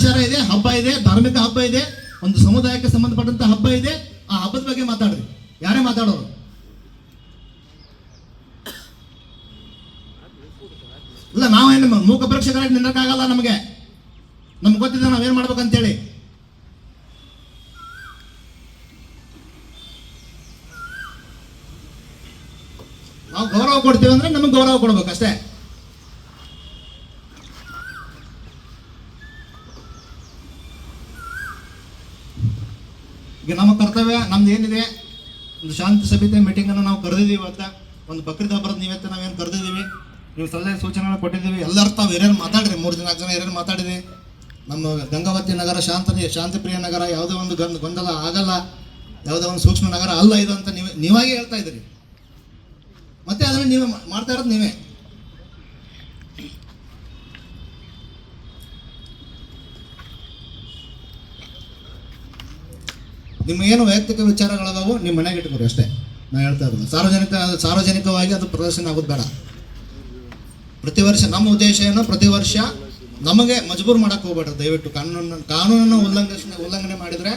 ಇದೆ, ಹಬ್ಬ ಇದೆ, ಧಾರ್ಮಿಕ ಹಬ್ಬ ಇದೆ, ಒಂದು ಸಮುದಾಯಕ್ಕೆ ಸಂಬಂಧಪಟ್ಟಂತ ಹಬ್ಬ ಇದೆ, ಆ ಹಬ್ಬದ ಬಗ್ಗೆ ಮಾತಾಡ್ರಿ. ಯಾರೇ ಮಾತಾಡೋರು? ಇಲ್ಲ ನಾವೇನು ಮೂಕ ಪ್ರೇಕ್ಷಕರಾಗಿ ನಿಲ್ಲಕ್ಕಾಗಲ್ಲ ನಮಗೆ. ನಮ್ಗೆ ಗೊತ್ತಿದೆ ನಾವೇನ್ ಮಾಡ್ಬೇಕಂತೇಳಿ. ನಾವು ಗೌರವ ಕೊಡ್ತೀವಿ ಅಂದ್ರೆ ನಮ್ಗೆ ಗೌರವ ಕೊಡ್ಬೇಕು ಅಷ್ಟೇ ಈಗ ನಮ್ಮ ಕರ್ತವ್ಯ ನಮ್ದು ಏನಿದೆ? ಒಂದು ಶಾಂತಿ ಮೀಟಿಂಗ್ ಅನ್ನು ನಾವು ಕರೆದಿದ್ದೀವಿ ಅಂತ ಒಂದು ಬಕ್ರೀದ್ ಹಬ್ಬದ ನಾವು ನಾವೇನು ಕರೆದಿದ್ದೀವಿ? ನೀವು ಸಲಹೆ ಸೂಚನೆಗಳು ಕೊಟ್ಟಿದ್ದೀವಿ. ಎಲ್ಲರೂ ತಾವು ಹಿರಿಯರು ಮಾತಾಡ್ರಿ ಮೂರು ಜನ, ನಾಲ್ಕು ಜನ ಹಿರಿಯರು ಮಾತಾಡಿರಿ ನಮ್ಮ ಗಂಗಾವತಿ ನಗರ ಶಾಂತ, ಶಾಂತಿಪ್ರಿಯ ನಗರ ಯಾವುದೇ ಒಂದು ಗಂಧ ಗೊಂದಲ ಆಗಲ್ಲ. ಯಾವುದೇ ಒಂದು ಸೂಕ್ಷ್ಮ ನಗರ ಅಲ್ಲ ಇದು ಅಂತ ನೀವು, ನೀವಾಗೇ ಹೇಳ್ತಾ ಇದ್ದೀರಿ. ಮತ್ತೆ ಅದನ್ನು ನೀವೇ ಮಾಡ್ತಾ ಇರೋದು ನೀವೇ. ನಿಮ್ಮ ಏನು ವೈಯಕ್ತಿಕ ವಿಚಾರಗಳದಾವು ನಿಮ್ಮ ಮನೆಗೆ ಇಟ್ಕೊಡಿ ಅಷ್ಟೇ. ನಾ ಹೇಳ್ತಾ ಇರೋದು. ಸಾರ್ವಜನಿಕ, ಸಾರ್ವಜನಿಕವಾಗಿ ಅದು ಪ್ರದರ್ಶನ ಆಗೋದು ಬೇಡ. ಪ್ರತಿ ವರ್ಷ ನಮ್ಮ ಉದ್ದೇಶ ಏನು? ಪ್ರತಿ ವರ್ಷ ನಮಗೆ ಮಜಬೂರ್ ಮಾಡಕ್ಕೆ ಹೋಗ್ಬೇಡ್ರಿ ದಯವಿಟ್ಟು. ಕಾನೂನನ್ನು ಕಾನೂನನ್ನು ಉಲ್ಲಂಘನೆ ಉಲ್ಲಂಘನೆ ಮಾಡಿದರೆ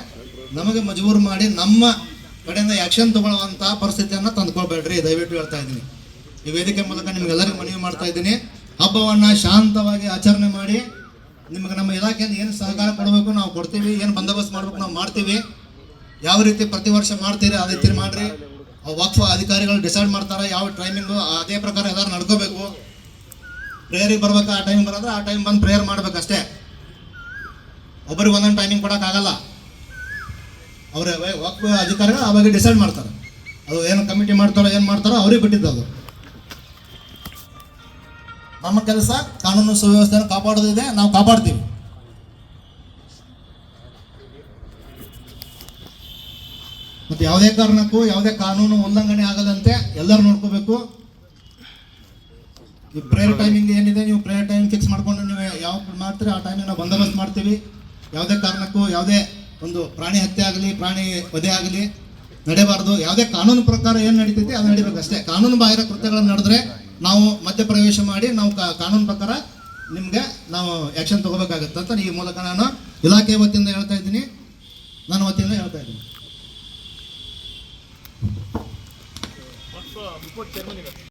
ನಮಗೆ ಮಜಬೂರ್ ಮಾಡಿ ನಮ್ಮ ಕಡೆಯಿಂದ ಆ್ಯಕ್ಷನ್ ತಗೊಳ್ಳುವಂಥ ಪರಿಸ್ಥಿತಿಯನ್ನು ತಂದುಕೊಳ್ಬೇಡ್ರಿ. ದಯವಿಟ್ಟು ಹೇಳ್ತಾ ಇದ್ದೀನಿ. ಈ ವೇದಿಕೆ ಮೂಲಕ ನಿಮ್ಗೆಲ್ಲರಿಗೂ ಮನವಿ ಮಾಡ್ತಾ ಇದ್ದೀನಿ. ಹಬ್ಬವನ್ನು ಶಾಂತವಾಗಿ ಆಚರಣೆ ಮಾಡಿ ನಿಮಗೆ ನಮ್ಮ ಇಲಾಖೆಯಿಂದ ಏನು ಸಹಕಾರ ಕೊಡಬೇಕು, ನಾವು ಕೊಡ್ತೀವಿ. ಏನು ಬಂದೋಬಸ್ತ್ ಮಾಡಬೇಕು, ನಾವು ಮಾಡ್ತೀವಿ. ಯಾವ ರೀತಿ ಪ್ರತಿ ವರ್ಷ ಮಾಡ್ತೀರಿ ಅದೇ ರೀತಿ ಮಾಡ್ರಿ ಆ ವಕ್ಫ್ ಅಧಿಕಾರಿಗಳು ಡಿಸೈಡ್ ಮಾಡ್ತಾರೆ? ಯಾವ ಟೈಮಿಂಗು ಅದೇ ಪ್ರಕಾರ ಎಲ್ಲರೂ ನಡ್ಕೋಬೇಕು. ಪ್ರೇಯರಿಗೆ ಬರ್ಬೇಕು? ಆ ಟೈಮ್ ಬರೋದ್ರೆ ಆ ಟೈಮ್ ಬಂದು ಪ್ರೇಯರ್ ಮಾಡ್ಬೇಕು ಅಷ್ಟೇ ಒಬ್ಬರಿಗೆ ಒಂದೊಂದು ಟೈಮಿಂಗ್ ಕೊಡೋಕ್ಕಾಗಲ್ಲ ಅವ್ರ ವಕ್ಫ್ ಅಧಿಕಾರಿಗಳು ಅವಾಗ ಡಿಸೈಡ್ ಮಾಡ್ತಾರೆ. ಅದು ಏನು ಕಮಿಟಿ ಮಾಡ್ತಾರೋ ಏನು ಮಾಡ್ತಾರೋ ಅವ್ರಿಗೆ ಬಿಟ್ಟಿದ್ದು ಅದು. ನಮ್ಮ ಕೆಲಸ ಕಾನೂನು ಸುವ್ಯವಸ್ಥೆಯನ್ನು ಕಾಪಾಡೋದಿದೆ ನಾವು ಕಾಪಾಡ್ತೀವಿ. ಮತ್ತೆ ಯಾವುದೇ ಕಾರಣಕ್ಕೂ, ಯಾವುದೇ ಕಾನೂನು ಉಲ್ಲಂಘನೆ ಆಗದಂತೆ ಎಲ್ಲರೂ ನೋಡ್ಕೋಬೇಕು. ಈ ಪ್ರೇಯರ್ ಟೈಮಿಂಗ್ ಏನಿದೆ, ನೀವು ಪ್ರೇಯರ್ ಟೈಮ್ ಫಿಕ್ಸ್ ಮಾಡ್ಕೊಂಡು ನೀವು ಯಾವ ಮಾಡ್ತೀರಿ ಆ ಟೈಮಿಗೆ ನಾವು ಬಂದೋಬಸ್ತ್ ಮಾಡ್ತೀವಿ. ಯಾವುದೇ ಕಾರಣಕ್ಕೂ, ಯಾವುದೇ ಒಂದು ಪ್ರಾಣಿ ಹತ್ಯೆ ಆಗಲಿ, ಪ್ರಾಣಿ ವಧೆ ಆಗಲಿ ನಡೆಯಬಾರ್ದು ಯಾವುದೇ ಕಾನೂನು ಪ್ರಕಾರ ಏನು ನಡೀತೈತಿ, ಅದು ನಡಿಬೇಕು ಅಷ್ಟೇ. ಕಾನೂನು ಬಾಹಿರ ಕೃತ್ಯಗಳನ್ನು ನಡೆದ್ರೆ ನಾವು ಮಧ್ಯಪ್ರವೇಶ ಮಾಡಿ, ನಾವು ಕಾನೂನು ಪ್ರಕಾರ ನಿಮಗೆ ನಾವು ಆ್ಯಕ್ಷನ್ ತಗೋಬೇಕಾಗತ್ತೆ ಅಂತ ಈ ಮೂಲಕ ನಾನು ಇಲಾಖೆ ವತಿಯಿಂದ ಹೇಳ್ತಾ ಇದ್ದೀನಿ. ನನ್ನ ವತಿಯಿಂದ ಹೇಳ್ತಾ ಇದ್ದೀನಿ. Before Germany